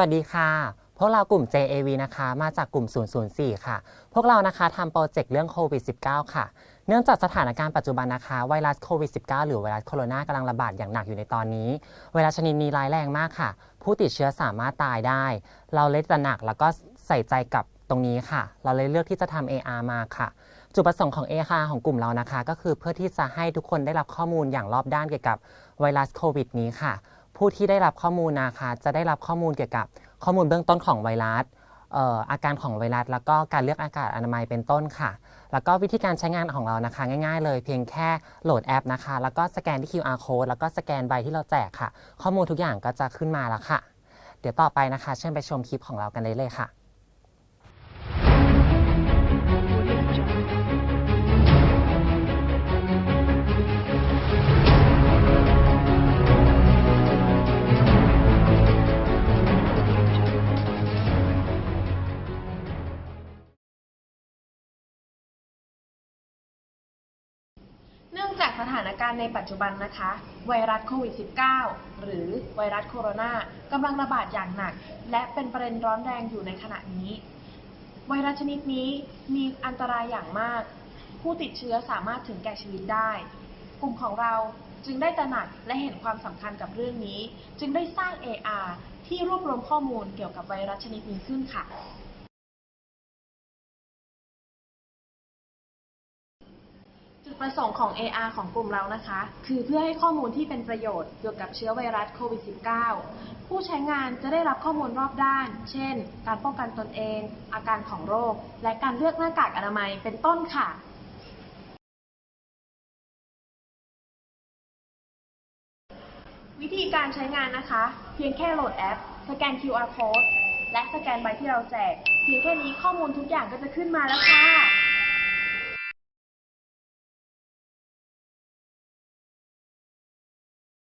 วัสดีค่ะ พวกเรากลุ่ม JAV นะคะ มาจากกลุ่ม 004 ค่ะ พวกเรานะคะทำโปรเจกต์เรื่องโควิด -19 ค่ะ เนื่องจากสถานการณ์ปัจจุบันนะคะ ไวรัสโควิด -19 หรือไวรัสโคโรนากำลังระบาดอย่างหนักอยู่ในตอนนี้ ไวรัสชนิดนี้ร้ายแรงมากค่ะ ผู้ติดเชื้อสามารถตายได้ เราเลยตระหนักแล้วก็ใส่ใจกับตรงนี้ค่ะ เราเลยเลือกที่จะทำ AR มาค่ะ จุดประสงค์ของ AR ของกลุ่มเรานะคะ ก็คือเพื่อที่จะให้ทุกคนได้รับข้อมูลอย่างรอบด้านเกี่ยวกับไวรัสโควิดนี้ค่ะ ผู้ที่ได้รับข้อมูลนะคะจะได้รับข้อมูลเกี่ยวกับข้อมูลเบื้องต้นของไวรัสอาการของไวรัส แล้วก็การเลือกอากาศอนามัยเป็นต้นค่ะ แล้วก็วิธีการใช้งานของเรานะคะ ง่ายๆ เลยเพียงแค่โหลดแอปนะคะ แล้วก็สแกนที่ QR code แล้วก็สแกนใบที่เราแจกค่ะ ข้อมูลทุกอย่างก็จะขึ้นมาแล้วค่ะ เดี๋ยวต่อไปนะคะ เชิญไปชมคลิปของเรากันเลยเลยค่ะ จากสถานการณ์ในปัจจุบันนะคะ ไวรัสโควิด -19 หรือไวรัสโคโรนากำลังระบาดอย่างหนัก และเป็นประเด็นร้อนแรงอยู่ในขณะนี้ ไวรัสชนิดนี้มีอันตรายอย่างมาก ผู้ติดเชื้อสามารถถึงแก่ชีวิตได้ กลุ่มของเราจึงได้ตระหนักและเห็นความสำคัญกับเรื่องนี้ จึงได้สร้าง AR ที่รวบรวมข้อมูลเกี่ยวกับไวรัสชนิดนี้ขึ้นค่ะ ประสงค์ของ AR ของกลุ่มเรานะคะ คือเพื่อให้ข้อมูลที่เป็นประโยชน์เกี่ยวกับเชื้อไวรัสโควิด -19 ผู้ใช้งานจะได้รับข้อมูลรอบด้าน เช่น การป้องกันตนเอง อาการของโรค และการเลือกหน้ากากอนามัยเป็นต้นค่ะวิธีการใช้งานนะคะ เพียงแค่โหลดแอป สแกน QR code และสแกนใบที่เราแจก เพียงแค่นี้ข้อมูลทุกอย่างก็จะขึ้นมาแล้วค่ะ